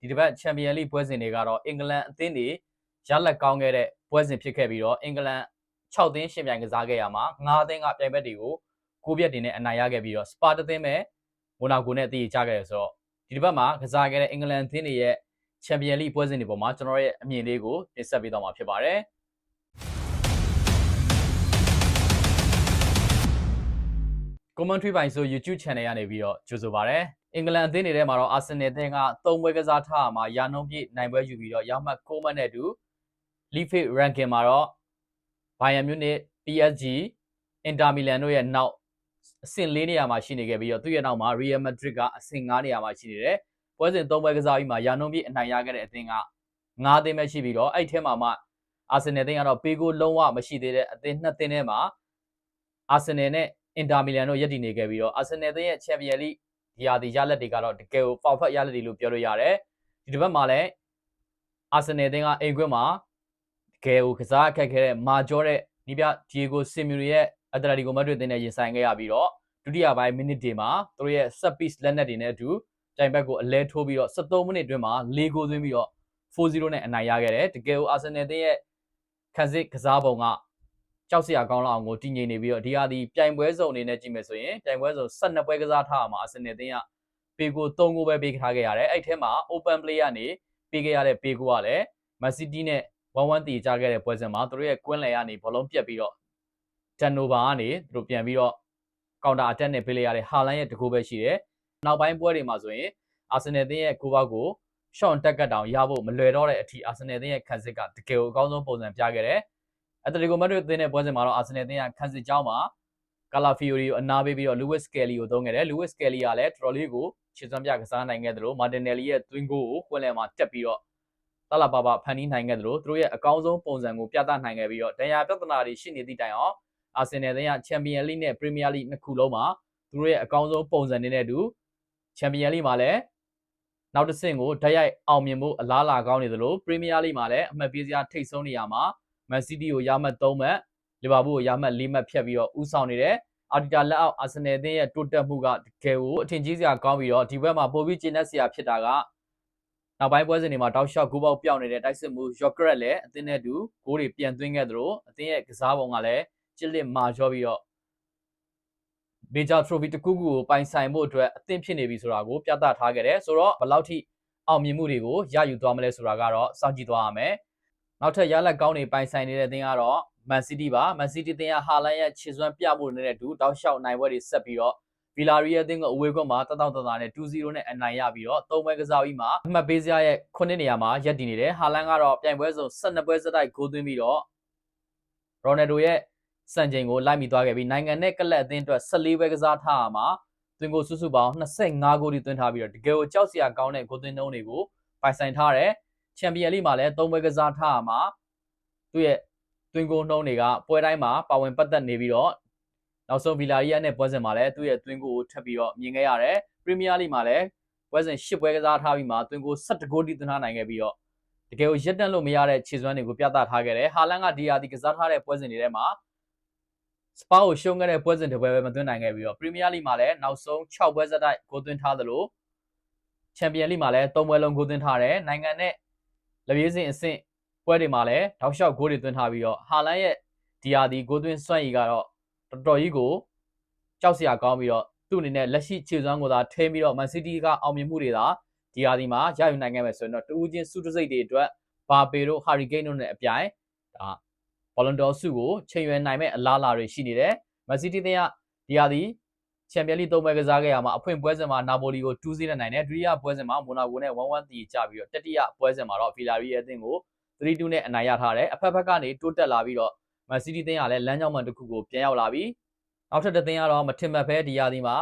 ဒီတစ်ပတ်ချန်ပီယံလိပွဲစဉ်တွေကတော့အင်္ဂလန်အသင်းတွေရလက်ကောင်းခဲ့တဲ့ပွဲစဉ်ဖြစ်ခဲ့ပြီးတော့အင်္ဂလန်6သင်းရှင်ပြိုင်ကစားခဲ့ရမှာ9သင်းကပြိုင်ဘက်တွေကိုကိုပြက်တင်နဲ့အနိုင်ရခဲ့ပြီးတော့စပါတသင်းပဲမိုနာကိုနဲ့အတီးကြခဲ့ရဆိုတော့ဒီတစ်ပတ်မှာကစားခဲ့တဲ့အင်္ဂလန်အသင်းတွေရဲ့ချန်ပီယံလိပွဲစဉ်တွေပေါ်မှာကျွန်တော်ရဲ့အမြင်လေးကိုတင်ဆက်ပေးသွားမှာဖြစ်ပါတယ် commentary ပိုင်းဆို YouTube channel ကနေပြီးတော့ကြိုဆိုပါရစေ။ အင်္ဂလန်အသင်းတွေထဲမှာတော့ Arsenal အသင်းက၃ပွဲကစားထားမှာရာနှုန်းပြည့်နိုင်ပွဲယူပြီးတော့ရမှတ်6မှတ်နဲ့အတူ League ranking မှာတော့ Bayern Munich, PSG, Inter Milan တို့ရဲ့နောက်အဆင့်၄နေရာမှာရှိနေခဲ့ပြီးတော့သူ့ရဲ့နောက်မှာ Real Madrid ကအဆင့်၅နေရာမှာရှိနေတယ်။ပွဲစဉ်၃ပွဲကစားပြီးမှရာနှုန်းပြည့်အနိုင်ရခဲ့တဲ့အသင်းက၅သင်းပဲရှိပြီးတော့အဲ့ထဲမှာမှ Arsenal အသင်းကတော့ပေးကိုလုံးဝမရှိသေးတဲ့အသင်းနှစ်သင်းထဲမှာ Arsenal နဲ့အင်တာမီလန်တို့ရပ်တည်နေခဲ့ပြီးတော့အာဆင်နယ်သင်းရဲ့ချန်ပီယံလိ ဒီယာဒီရလက်တွေကတော့တကယ်ကိုပေါက်ဖက်ရလက်တွေလို့ပြောလို့ရတယ်ဒီတစ်ပတ်မှာလည်းအာဆင်နယ်သင်းကအိမ်ခွင်းမှာတကယ်ကိုကစားအခက်ခဲတဲ့မာဂျောတဲ့နီးပြဒီယေဂိုဆီမီရီရဲ့အက်တလက်တီကိုမက်ဒရစ်သင်းနဲ့ရင်ဆိုင်ခဲ့ရပြီးတော့ဒုတိယပိုင်းမိနစ်တွေမှာသူတို့ရဲ့ set piece လက်နက်တွေနဲ့အတူတိုင်ဘက်ကိုအလဲထိုးပြီးတော့73မိနစ်အတွင်းမှာ၄ဂိုးသွင်းပြီးတော့4-0နဲ့အနိုင်ရခဲ့တယ်တကယ်ကိုအာဆင်နယ်သင်းရဲ့ခံစစ်ကစားပုံက ကြောက်စရာကောင်းလောက်အောင်ကိုတည်ငြိမ်နေပြီးတော့ဒီဟာဒီပြိုင်ပွဲစုံအနေနဲ့ကြည့်မယ်ဆိုရင်ပြိုင်ပွဲစုံ12ပွဲကစားထားမှာအာဆင်နယ်တင်းကပေကို3ဂိုးပဲပေးထားခဲ့ရတယ်အဲ့ထဲမှာ open play ကနေပေးခဲ့ရတဲ့ပေကိုကလည်း Man City နဲ့1-1တည်ကြခဲ့တဲ့ပွဲစဉ်မှာသူတို့ရဲ့ကွင်းလယ်ကနေဘောလုံးပြတ်ပြီးတော့ turnover ကနေသူတို့ပြန်ပြီးတော့ counter attack နဲ့ပေးလိုက်ရတဲ့ဟာလန်ရဲ့တကူပဲရှိတယ်နောက်ပိုင်းပွဲတွေမှာဆိုရင်အာဆင်နယ်တင်းရဲ့ကိုဘောက်ကိုရှော့တက်ကတ်တောင်ရဖို့မလွယ်တော့တဲ့အထိအာဆင်နယ်တင်းရဲ့ခံစစ်ကတကယ်ကိုအကောင်းဆုံးပုံစံပြခဲ့တယ် အက်တလီကိုမက်ဒရစ်သင်းရဲ့ပွဲစဉ်မှာတော့အာဆင်နယ်သင်းကခန်းစစ်ကြောင်းမှာကာလာဖီယိုရီကိုအနာပေးပြီးတော့လူးဝစ်ကယ်လီကိုသုံးခဲ့တယ်လူးဝစ်ကယ်လီကလည်းတော်တော်လေးကိုခြေစွမ်းပြကစားနိုင်ခဲ့တယ်လို့မာတင်နယ်လီရဲ့သွင်းဂိုးကိုကွင်းလယ်မှာတက်ပြီးတော့တလာပါပါဖန်တီးနိုင်ခဲ့တယ်လို့သူတို့ရဲ့အကောင်းဆုံးပုံစံကိုပြသနိုင်ခဲ့ပြီးတော့ဒဏ်ရာပြဿနာတွေရှိနေသည့်တိုင်အောင်အာဆင်နယ်သင်းကချန်ပီယံလိနဲ့ပရီးမီးယားလိနှစ်ခုလုံးမှာသူတို့ရဲ့အကောင်းဆုံးပုံစံတွေနဲ့အတူချန်ပီယံလိမှာလည်းနောက်တစ်ဆင့်ကိုဓာတ်ရိုက်အောင်မြင်ဖို့အလားအလာကောင်းနေသလိုပရီးမီးယားလိမှာလည်းအမှတ်ပေးစရာထိတ်ဆုံးနေရာမှာ မန်စီးတီးကိုရမှတ်3မှတ်လီဗာပူးကိုရမှတ်4မှတ်ဖြတ်ပြီးတော့ဦးဆောင်နေတယ်အာတီတာလက်အောက်အာဆင်နယ်အသင်းရဲ့တိုးတက်မှုကတကယ်ကိုအထင်ကြီးစရာကောင်းပြီးတော့ဒီဘက်မှာပိုပြီးကျင်းနေစရာဖြစ်တာကနောက်ပိုင်းပွဲစဉ်တွေမှာတောက်လျှောက်ဂိုးပေါက်ပြောင်းနေတဲ့တိုက်စစ်မှုယော့ကရက်လည်းအသင်းနဲ့အတူဂိုးတွေပြန်သွင်းခဲ့သလိုအသင်းရဲ့ကစားပုံကလည်းချစ်လစ်မာကျော်ပြီးတော့မေဂျာထရိုဖီတစ်ခုခုကိုပိုင်ဆိုင်ဖို့အတွက်အသင်းဖြစ်နေပြီဆိုတာကိုပြသထားခဲ့တယ်ဆိုတော့ဘယ်လောက်ထိအောင်မြင်မှုတွေကိုရယူသွားမလဲဆိုတာကတော့စောင့်ကြည့်သွားရမယ် နောက်ထပ်ရလက်ကောင်းတွေပိုင်ဆိုင်နေတဲ့အသင်းကတော့ Man City ပါ Man City တင်ရဟာလန်ရဲ့ခြေစွမ်းပြမှုနဲ့တူတောက်လျှောက်နိုင်ပွဲတွေဆက်ပြီးတော့ Villarreal အသင်းကအဝေးကွင်းမှာတတောက်တသားနဲ့2-0နဲ့အနိုင်ရပြီးတော့သုံးပွဲကစားပြီးမှအမှတ်ပေးစရာရဲ့9နေရာမှာရပ်တည်နေတယ်ဟာလန်ကတော့ပြိုင်ပွဲစုံ12ပွဲစတိုက်ဂိုးသွင်းပြီးတော့ Ronaldo ရဲ့စံချိန်ကိုလိုက်မိသွားခဲ့ပြီးနိုင်ငံနဲ့ကလပ်အသင်းအတွက်14ပွဲကစားထားမှာသွင်းကိုစုစုပေါင်း25ဂိုးထိသွင်းထားပြီးတော့တကယ်ကိုကြောက်စရာကောင်းတဲ့ဂိုးသွင်းနှုန်းတွေကိုပိုင်ဆိုင်ထားတယ် ချန်ပီယံလိမှာလည်း၃ပွဲကစားထားမှာသူ့ရဲ့သွင်းကိုနှုန်းတွေကပွဲတိုင်းမှာပါဝင်ပတ်သက်နေပြီးတော့နောက်ဆုံးဗီလာရီယာနဲ့ပွဲစဉ်မှာလည်းသူ့ရဲ့သွင်းကိုကိုထပ်ပြီးတော့မြင်ခဲ့ရတယ်ပရီးမီးယားလိမှာလည်းပွဲစဉ်၈ပွဲကစားထားပြီးမှသွင်းကို၁၁ဂိုးထိသွင်းထားနိုင်ခဲ့ပြီးတော့တကယ်ကိုရက်တန့်လို့မရတဲ့ခြေစွမ်းတွေကိုပြသထားခဲ့တယ်ဟာလန်ကဒီယာဒီကစားထားတဲ့ပွဲစဉ်တွေထဲမှာစပါကိုရှုံးခဲ့တဲ့ပွဲစဉ်တစ်ပွဲပဲမသွင်းနိုင်ခဲ့ပြီးတော့ပရီးမီးယားလိမှာလည်းနောက်ဆုံး6ပွဲဆက်တိုက်ဂိုးသွင်းထားသလိုချန်ပီယံလိမှာလည်း3ပွဲလုံးဂိုးသွင်းထားတယ်နိုင်ငံနဲ့ လက်ပြေးစဉ်အဆင့်ပွဲတွေမှာလည်းတောက်လျှောက်ဂိုးတွေသွင်းထားပြီးတော့ဟာလန်ရဲ့ဒီယာဒီဂိုးသွင်းစွန့်ရည်ကတော့တော်တော်ကြီးကိုကြောက်စရာကောင်းပြီးတော့သူ့အနေနဲ့လက်ရှိခြေစွမ်းကိုသာထိန်းပြီးတော့ Man City ကအောင်မြင်မှုတွေသာဒီယာဒီမှာရယူနိုင်ခဲ့မယ်ဆိုရင်တော့တူးချင်းစုတစိတ်တွေအတွက်ဘာပေတို့ Harry Kane တို့နဲ့အပြိုင်ဒါ Ballon d'Or ဆုကိုချိန်ရွယ်နိုင်မဲ့အလားအလာတွေရှိနေတယ်။ Man City တင်ကဒီယာဒီ ချန်ပီယံလိ၃ပွဲကစားခဲ့ရမှာအဖွင့်ပွဲစဉ်မှာနာပိုလီကို2-0နဲ့နိုင်တယ်ဒုတိယပွဲစဉ်မှာမိုနာကိုနဲ့1-1တည်ကြပြီးတော့တတိယပွဲစဉ်မှာတော့ဗီလာရီရဲ့အသင်းကို3-2နဲ့အနိုင်ရထားတယ်အဖက်ဖက်ကနေတိုးတက်လာပြီးတော့ Man City တင်ကလည်းလမ်းကြောင်းမှန်တစ်ခုကိုပြန်ရောက်လာပြီးနောက်ထပ်တစ်သင်းကတော့မထင်မှတ်ဖဲဒီယာဒီမှာ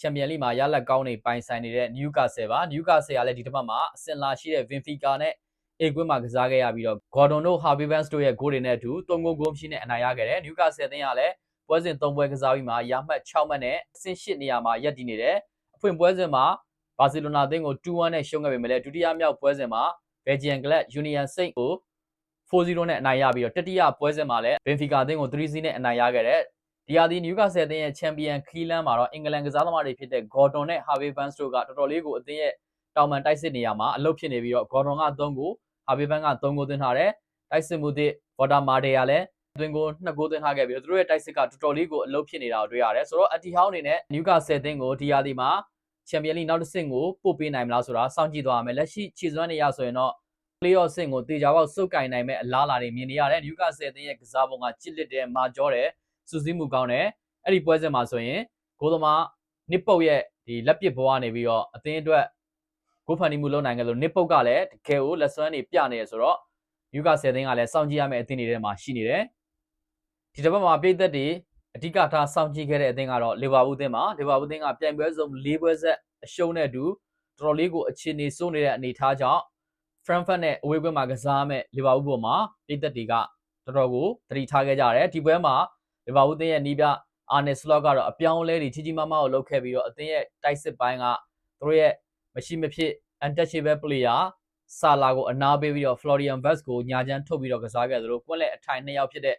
ချန်ပီယံလိမှာရလက်ကောင်းနေပိုင်ဆိုင်နေတဲ့ Newcastle ပါ Newcastle ကလည်းဒီတစ်ပတ်မှာအစင်လာရှိတဲ့ Benfica နဲ့အေကွင်းမှာကစားခဲ့ရပြီးတော့ Gordon တို့ Harvey Barnes တို့ရဲ့ဂိုးတွေနဲ့အတူ3ဂိုးဂိုးမရှိနဲ့အနိုင်ရခဲ့တယ် Newcastle အသင်းကလည်း ပွဲစဉ်3ပွဲကစားပြီးမှရမှတ်6မှတ်နဲ့အဆင့်8နေရာမှာရပ်တည်နေတယ်အဖွင့်ပွဲစဉ်မှာဘာစီလိုနာအသင်းကို2-1နဲ့ရှုံးခဲ့ပေမဲ့လည်းဒုတိယမြောက်ပွဲစဉ်မှာ Belgian Club Union Saint ကို4-0နဲ့အနိုင်ရပြီးတော့တတိယပွဲစဉ်မှာလည်း Benfica အသင်းကို3-0နဲ့အနိုင်ရခဲ့တဲ့ဒီဟာဒီ Newcastle အသင်းရဲ့ချန်ပီယံခီးလန်းမှာတော့အင်္ဂလန်ကစားသမားတွေဖြစ်တဲ့ Gordon နဲ့ Harvey Barnes တို့ကတော်တော်လေးကိုအသင်းရဲ့တောင်မန်တိုက်စစ်နေရာမှာအလုပ်ဖြစ်နေပြီးတော့ဂေါ်ဒွန်က3ကိုဟာဘီဘန်က3ကိုသွင်းထားတယ်တိုက်စစ်မှုသစ်ဝါတာမာဒေယာလည်း သွင်းကို2ကိုသွင်းထားခဲ့ပြီးတော့သူတို့ရဲ့တိုက်စစ်ကတော်တော်လေးကိုအလုပ်ဖြစ်နေတာကိုတွေ့ရတယ်ဆိုတော့အတီဟောင်းအနေနဲ့နျူကာဆယ်တင်းကိုဒီယာဒီမှာချန်ပီယံလိနောက်တစ်ဆင့်ကိုပို့ပေးနိုင်မလားဆိုတာစောင့်ကြည့်သွားရမယ်လက်ရှိခြေစွမ်းနေရဆိုရင်တော့ playoff ဆင့်ကိုတေချာပေါက်စုပ်ကင်နိုင်မဲ့အလားအလာတွေမြင်နေရတယ်နျူကာဆယ်တင်းရဲ့ကစားပုံကကြစ်လစ်တဲ့မာကျော်တဲ့စူးစီးမှုကောင်းတယ်အဲ့ဒီပွဲစဉ်မှာဆိုရင်ဂိုးသမားနစ်ပုတ်ရဲ့ဒီလက်ပစ်ဘောကနေပြီးတော့အသင်းအတွက်ကိုဖန်နီမှုလုပ်နိုင်ခဲ့လို့နစ်ပုတ်ကလည်းတကယ်ကိုလက်စွမ်းတွေပြနေရဆိုတော့ယူကာဆယ်သိန်းကလည်းစောင့်ကြည့်ရမယ့်အသင်းတွေထဲမှာရှိနေတယ် ဒီတစ်ပတ်မှာပြည်သက်တွေအဓိကထားစောင့်ကြည့်ခဲ့တဲ့အသင်းကတော့လီဗာပူးအသင်းပါလီဗာပူးအသင်းကပြိုင်ပွဲစုံ၄ပွဲဆက်အရှုံးနဲ့အတူတော်တော်လေးကိုအခြေအနေစိုးနေတဲ့အနေအထားကြောင့် Frankfurt နဲ့အဝေးပွဲမှာကစားမဲ့လီဗာပူးပေါ်မှာပြည်သက်တွေကတော်တော်ကိုသတိထားခဲ့ကြတယ်ဒီပွဲမှာလီဗာပူးအသင်းရဲ့နီးပြအာနယ်စလော့ကတော့အပြောင်းအလဲတွေကြီးကြီးမားမားကိုလုပ်ခဲ့ပြီးတော့အသင်းရဲ့တိုက်စစ်ပိုင်းကသူတို့ရဲ့မရှိမဖြစ် untouchable player ဆာလာကိုအနာပေးပြီးတော့ Florian Wirtz ကိုညာချမ်းထုတ်ပြီးတော့ကစားခဲ့သလိုကွက်လက်အထိုင်နှစ်ယောက်ဖြစ်တဲ့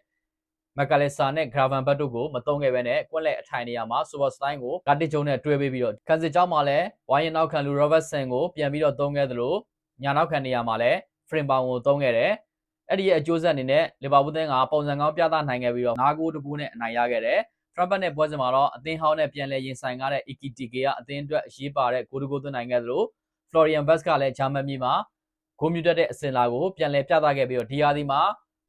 မက်ကလက်ဆာနဲ့ Gravenberch တို့ကိုမတုံးခဲ့ဘဲနဲ့ကွက်လက်အထိုင်နေရာမှာ Super Stein ကိုဂါတစ်ဂျုံနဲ့တွဲပေးပြီးတော့ခန်းစစ်ကြောင်းမှာလည်းဝိုင်းရင်နောက်ခံလူ Robertson ကိုပြန်ပြီးတော့တုံးခဲ့သလိုညာနောက်ခံနေရာမှာလည်း Frame Bound ကိုတုံးခဲ့တယ်အဲ့ဒီရဲ့အကျိုးဆက်အနေနဲ့လီဗာပူးသင်းကပုံစံကောင်းပြသနိုင်ခဲ့ပြီးတော့၅ဂိုးတကူနဲ့အနိုင်ရခဲ့တယ်။ Frankfurt နဲ့ပွဲစဉ်မှာတော့အသင်းဟောင်းနဲ့ပြန်လည်ရင်ဆိုင်ကားတဲ့ EKTK ကအသင်းအတွက်အရေးပါတဲ့ဂိုးတကူသွင်းနိုင်ခဲ့သလို Florian Wirtz ကလည်းဂျာမန်ပြည်မှာဂိုးမြူတက်တဲ့အစင်လာကိုပြန်လည်ပြသခဲ့ပြီးတော့ဒီဟာဒီမှာ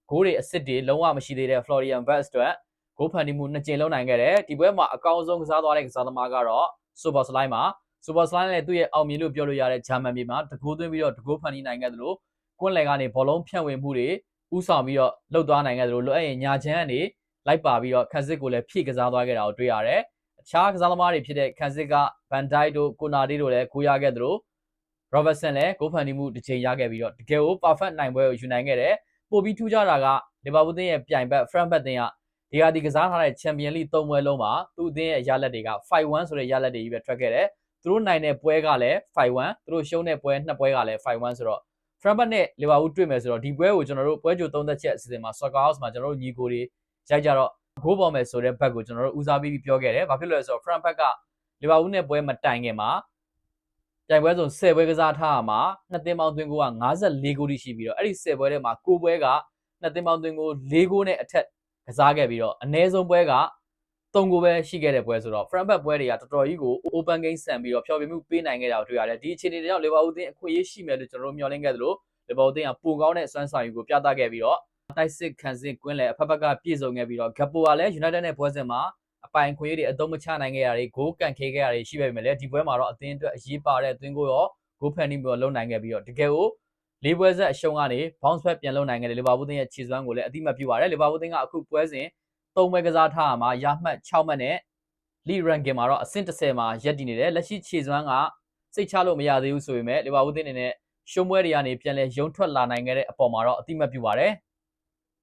ဂိုးတွေအစ်စ်တွေလုံးဝမရှိသေးတဲ့ Florian Wirtz အတွက်ဂိုးဖန်တီးမှုနှစ်ကြိမ်လုံးနိုင်ခဲ့တယ်ဒီပွဲမှာအကောင်းဆုံးကစားသွားတဲ့ကစားသမားကတော့ Super Slime ပါ Super Slime လည်းသူ့ရဲ့အောင်မြင်လို့ပြောလို့ရတဲ့ဂျာမန်ပြည်မှာတကူသွင်းပြီးတော့တကူဖန်တီးနိုင်ခဲ့သလိုကွန်းလယ်ကနေဘောလုံးဖြန့်ဝေမှုတွေဥဆောင်ပြီးတော့လှုပ်သွားနိုင်ခဲ့သလိုလိုအပ်ရင်ညာချမ်းကနေလိုက်ပါပြီးတော့ခန်းစစ်ကိုလည်းဖြည့်ကစားသွားခဲ့တာကိုတွေ့ရတယ်အခြားကစားသမားတွေဖြစ်တဲ့ခန်းစစ်က Van Dijk တို့ကိုနာဒီတို့လည်းကိုရခဲ့သလို Robertson လည်းဂိုးဖန်တီးမှုတစ်ချိန်ရခဲ့ပြီးတော့တကယ်ကို perfect နိုင်ပွဲကိုယူနိုင်ခဲ့တယ် ပို့ပြီးထူးခြားတာကလီဗာပူးသင်းရဲ့ပြိုင်ဘက် Frankfurt သင်းကဒီဟာဒီကစားထားတဲ့ Champions League ၃ပွဲလုံးမှာသူ့အသင်းရဲ့ရလက်တွေက5-1ဆိုတဲ့ရလက်တွေကြီးပဲထွက်ခဲ့တယ်သူတို့နိုင်တဲ့ပွဲကလည်း5-1သူတို့ရှုံးတဲ့ပွဲနှစ်ပွဲကလည်း5-1ဆိုတော့ Frankfurt နဲ့ Liverpool တွေ့မယ်ဆိုတော့ဒီပွဲကိုကျွန်တော်တို့ပွဲကြိုသုံးသက်ချက်အစီအစဉ်မှာ Soccer House မှာကျွန်တော်တို့ညီကိုတွေရိုက်ကြတော့ဂိုးပေါ်မယ်ဆိုတဲ့ဘက်ကိုကျွန်တော်တို့ဦးစားပေးပြီးပြောခဲ့တယ်။ဘာဖြစ်လို့လဲဆိုတော့ Frankfurt က Liverpool နဲ့ပွဲမတိုင်ခင်မှာ ပြိုင်ပွဲစုံ10ပွဲကစားထားရမှာနှစ်သင်းပေါင်းသွင်းဂိုးက54ဂိုးတိရှိပြီးတော့အဲ့ဒီ10ပွဲထဲမှာ9ပွဲကနှစ်သင်းပေါင်းသွင်းဂိုး4ဂိုးနဲ့အထက်ကစားခဲ့ပြီးတော့အနည်းဆုံးပွဲက3ဂိုးပဲရှိခဲ့တဲ့ပွဲဆိုတော့ Frankfurt ပွဲတွေကတော်တော်ကြီးကို open game ဆန်ပြီးတော့ဖျော်ဖြေမှုပေးနိုင်ခဲ့တာကိုတွေ့ရတယ်ဒီအခြေအနေတွေကြောင့် Liverpool အသင်းအခွင့်အရေးရှိမယ်လို့ကျွန်တော်တို့မျှော်လင့်ခဲ့သလိုလီဗာပူးအသင်းကပိုကောင်းတဲ့စွမ်းဆောင်ရည်ကိုပြသခဲ့ပြီးတော့တိုက်စစ်ခံစစ်ကွင်းလည်းအဖက်ဖက်ကပြည့်စုံခဲ့ပြီးတော့ဂက်ပိုကလည်း United နဲ့ပွဲစဉ်မှာ အပိုင်ခွင့်ရေးတွေအသုံးမချနိုင်ခဲ့ရတွေဂိုးကန်ခေခဲ့ရတွေရှိပေမဲ့လည်းဒီပွဲမှာတော့အသင်းအတွက်အရေးပါတဲ့အသင်းကိုရောဂိုးဖန်တီးပြီးတော့လုံနိုင်ခဲ့ပြီးတော့တကယ်ကိုလေးပွဲဆက်အရှုံးကနေ bounce back ပြန်လုံနိုင်ခဲ့တယ်လီဗာပူးအသင်းရဲ့ခြေစွမ်းကိုလည်းအတိမတ်ပြုပါတယ်လီဗာပူးအသင်းကအခုပွဲစဉ်၃ပွဲကစားထားရမှာရမှတ်6မှတ်နဲ့ league ranking မှာတော့အဆင့်30မှာရပ်တည်နေတယ်လက်ရှိခြေစွမ်းကစိတ်ချလို့မရသေးဘူးဆိုပေမဲ့လီဗာပူးအသင်းအနေနဲ့ရှုံးပွဲတွေကနေပြန်လဲရုံထွက်လာနိုင်ခဲ့တဲ့အပေါ်မှာတော့အတိမတ်ပြုပါတယ်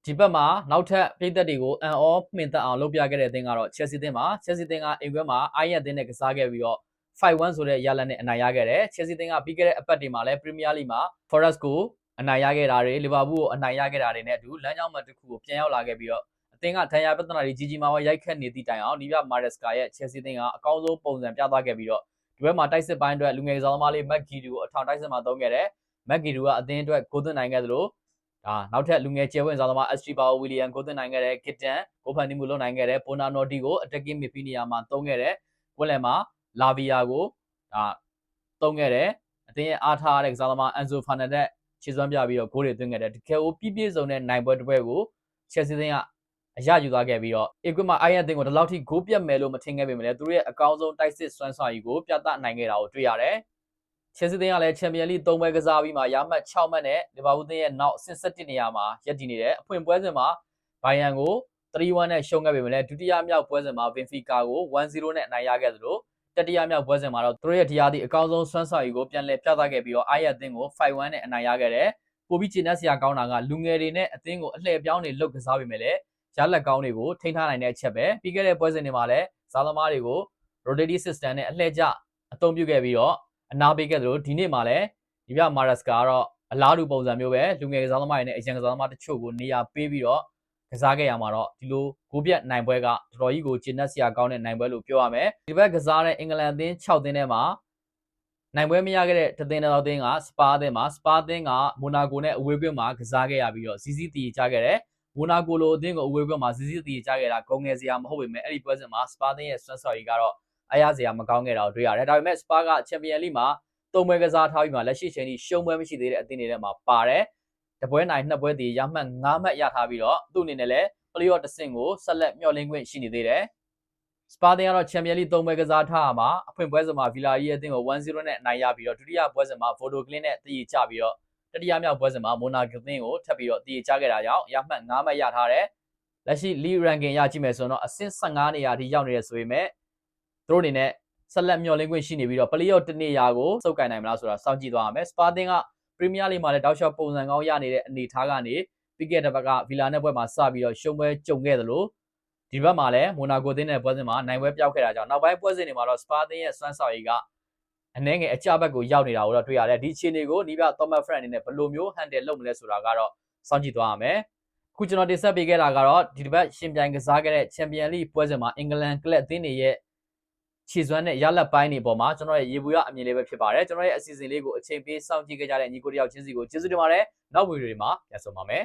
ဒီဘက်မှာနောက်ထပ်ပြည်သက်တွေကိုအန်အောမှင်သက်အောင်လုပ်ပြခဲ့တဲ့အသင်းကတော့ Chelsea အသင်းပါ Chelsea အသင်းကအိမ်ခွဲမှာအိုင်ယက်အသင်းနဲ့ကစားခဲ့ပြီးတော့5-1ဆိုတဲ့ရလဒ်နဲ့အနိုင်ရခဲ့တယ် Chelsea အသင်းကပြီးခဲ့တဲ့အပတ်တွေမှာလည်း Premier League မှာ Forest ကိုအနိုင်ရခဲ့တာတွေ Liverpool ကိုအနိုင်ရခဲ့တာတွေနဲ့အတူလမ်းကြောင်းမှတစ်ခုကိုပြန်ရောက်လာခဲ့ပြီးတော့အသင်းကဒဏ်ရာပြဿနာတွေကြီးကြီးမားမားရိုက်ခတ်နေသည့်တိုင်အောင်နီးပြမာရက်စကာရဲ့ Chelsea အသင်းကအကောင်းဆုံးပုံစံပြသခဲ့ပြီးတော့ဒီဘက်မှာတိုက်စစ်ပိုင်းအတွက်လူငယ်ကစားသမားလေး McGee ကိုအထောင်တိုက်စစ်မှာသုံးခဲ့တယ်မက်ကီဒူကအသင်းအတွက်ကိုသွင်းနိုင်ခဲ့သလို ဒါနောက်ထပ်လူငယ်ကျဲဝင်စားသမား SG Power William ကိုသွင်းနိုင်ခဲ့တဲ့ကစ်တန်ကိုဖန်တီမှုလုပ်နိုင်ခဲ့တဲ့ပိုနာနော်တီကို attacking midfield နေရာမှာသုံးခဲ့တဲ့ကွက်လန်မှာလာဗီယာကိုဒါသုံးခဲ့တယ်အသင်းရဲ့အားထားတဲ့ကစားသမား Enzo Fernandez ခြေစွမ်းပြပြီးတော့ဂိုးတွေသွင်းခဲ့တယ်တကယ်ကိုပြည့်ပြည့်စုံတဲ့နိုင်ပွဲတစ်ပွဲကို Chelsea အသင်းကအရယူသွားခဲ့ပြီးတော့ equip မှာ iron အသင်းကိုဒီလောက်ထိဂိုးပြတ်မယ်လို့မထင်ခဲ့ပေမဲ့လည်းသူတို့ရဲ့အကောင်းဆုံးတိုက်စစ်စွမ်းဆောင်ရည်ကိုပြသနိုင်ခဲ့တာကိုတွေ့ရတယ် ချယ်ဆီသင်းကလည်းချန်ပီယံလိ3ပွဲကစားပြီးမှရမှတ်6မှတ်နဲ့လီဗာပူးသင်းရဲ့နောက်ဆင့်17နေရာမှာရပ်တည်နေတယ်အဖွင့်ပွဲစဉ်မှာဘိုင်ယန်ကို3-1နဲ့ရှုံးခဲ့ပေမဲ့လည်းဒုတိယမြောက်ပွဲစဉ်မှာဗင်ဖီကာကို1-0နဲ့အနိုင်ရခဲ့သလိုတတိယမြောက်ပွဲစဉ်မှာတော့သူတို့ရဲ့ဒီယာဒီအကောင်းဆုံးစွမ်းဆောင်ရည်ကိုပြန်လည်ပြသခဲ့ပြီးတော့အာရတ်အသင်းကို5-1နဲ့အနိုင်ရခဲ့တယ်ပိုပြီးချင်တဲ့ဆရာကောင်းတာကလူငယ်တွေနဲ့အသင်းကိုအလှည့်ပြောင်းနေလုတ်ကစားပေမဲ့လည်းရလက်ကောင်းတွေကိုထိန်းထားနိုင်တဲ့အချက်ပဲပြီးခဲ့တဲ့ပွဲစဉ်တွေမှာလည်းဇာသမားတွေကို rotating system နဲ့အလှည့်ကျအသုံးပြုခဲ့ပြီးတော့ အနာပေးခဲ့သလိုဒီနေ့မှာလည်းဒီပြမာရက်စကတော့အလားတူပုံစံမျိုးပဲလူငယ်ကစားသမားတွေနဲ့အရင်ကစားသမားတချို့ကိုနေရာပေးပြီးတော့ကစားခဲ့ရမှာတော့ဒီလိုဂိုးပြတ်နိုင်ပွဲကတော်တော်ကြီးကိုကျဉ်းနှက်စရာကောင်းတဲ့နိုင်ပွဲလို့ပြောရမယ်ဒီဘက်ကစားတဲ့အင်္ဂလန်အသင်း6သင်းထဲမှာနိုင်ပွဲမရခဲ့တဲ့တသင်းတော်အသင်းကစပါအသင်းမှာစပါအသင်းကမိုနာကိုနဲ့အဝေးကွင်းမှာကစားခဲ့ရပြီးတော့စီစီတီချခဲ့တယ်မိုနာကိုလိုအသင်းကိုအဝေးကွင်းမှာစီစီတီချခဲ့တာဂုံငယ်စရာမဟုတ်ပေမဲ့အဲ့ဒီပွဲစဉ်မှာစပါအသင်းရဲ့စွမ်းဆောင်ရည်ကတော့ အရစရာမကောင်းခဲ့တာကိုတွေ့ရတယ်ဒါပေမဲ့စပါကချန်ပီယံလိမှာသုံးပွဲကစားထားပြီးမှလက်ရှိချိန်ထိရှုံးပွဲမရှိသေးတဲ့အသင်းတွေထဲမှာပါတယ်တပွဲနိုင်နှစ်ပွဲတည်ရမှတ်9မှတ်ရထားပြီးတော့သူ့အနေနဲ့လည်း playoff တစ်ဆင့်ကိုဆက်လက်မျှော်လင့်ခွင့်ရှိနေသေးတယ်စပါတင်ကတော့ချန်ပီယံလိ3ပွဲကစားထားမှာအဖွင့်ပွဲစဉ်မှာဗီလာရီရဲ့အသင်းကို1-0နဲ့အနိုင်ရပြီးတော့ဒုတိယပွဲစဉ်မှာဗိုဒိုကလင်းနဲ့တည်ကြပြီးတော့တတိယမြောက်ပွဲစဉ်မှာမိုနာဂီအသင်းကိုထပ်ပြီးတော့တည်ကြခဲ့တာကြောင့်ရမှတ်9မှတ်ရထားတယ်လက်ရှိ league ranking ရကြည့်မယ်ဆိုတော့အဆင့်15နေရာထိရောက်နေရဆိုပေမဲ့သူ တို့အနေနဲ့ဆက်လက်မျှော်လင့်ခွင့်ရှိနေပြီးတော့ playoff တနေရာကိုစုပ်ကိုင်နိုင်မလားဆိုတာစောင့်ကြည့်သွားရမယ်စပါတင်က Premier League မှာလည်းတောက်လျှောက်ပုံစံကောင်းရနေတဲ့အနေအထားကနေပြီးခဲ့တဲ့ဘက်ကဗီလာနဲ့ပွဲမှာစပြီးတော့ရှုံးပွဲကြုံခဲ့သလိုဒီဘက်မှာလည်းမိုနာကိုတင်းတဲ့ပွဲစဉ်မှာနိုင်ပွဲပြောက်ခဲ့တာကြောင့်နောက်ပိုင်းပွဲစဉ်တွေမှာတော့စပါတင်ရဲ့စွမ်းဆောင်ရည်ကအနှဲငယ်အကြဘက်ကိုရောက်နေတာကိုတော့တွေ့ရတယ်ဒီအခြေအနေကိုနီးပြ Thomas Frank အနေနဲ့ဘယ်လိုမျိုး handle လုပ်မလဲဆိုတာကတော့စောင့်ကြည့်သွားရမယ်အခုကျွန်တော်တင်ဆက်ပေးခဲ့တာကတော့ဒီတစ်ပတ်ရှင်ပြိုင်ကစားခဲ့တဲ့ Champion League ပွဲစဉ်မှာအင်္ဂလန်ကလပ်အသင်းတွေရဲ့ ခြေစွမ်းနဲ့ရလက်ပိုင်းတွေပေါ်မှာကျွန်တော်ရဲ့ရေဘူးရအမြင်လေးပဲဖြစ်ပါတယ်ကျွန်တော်ရဲ့အစီအစဉ်လေးကိုအချိန်ပေးစောင့်ကြည့်ခဲ့ကြတဲ့ညီကိုတယောက်ချင်းစီကိုကျေးဇူးတင်ပါတယ်နောက်ဗီဒီယိုတွေမှာပြန်ဆုံပါမယ်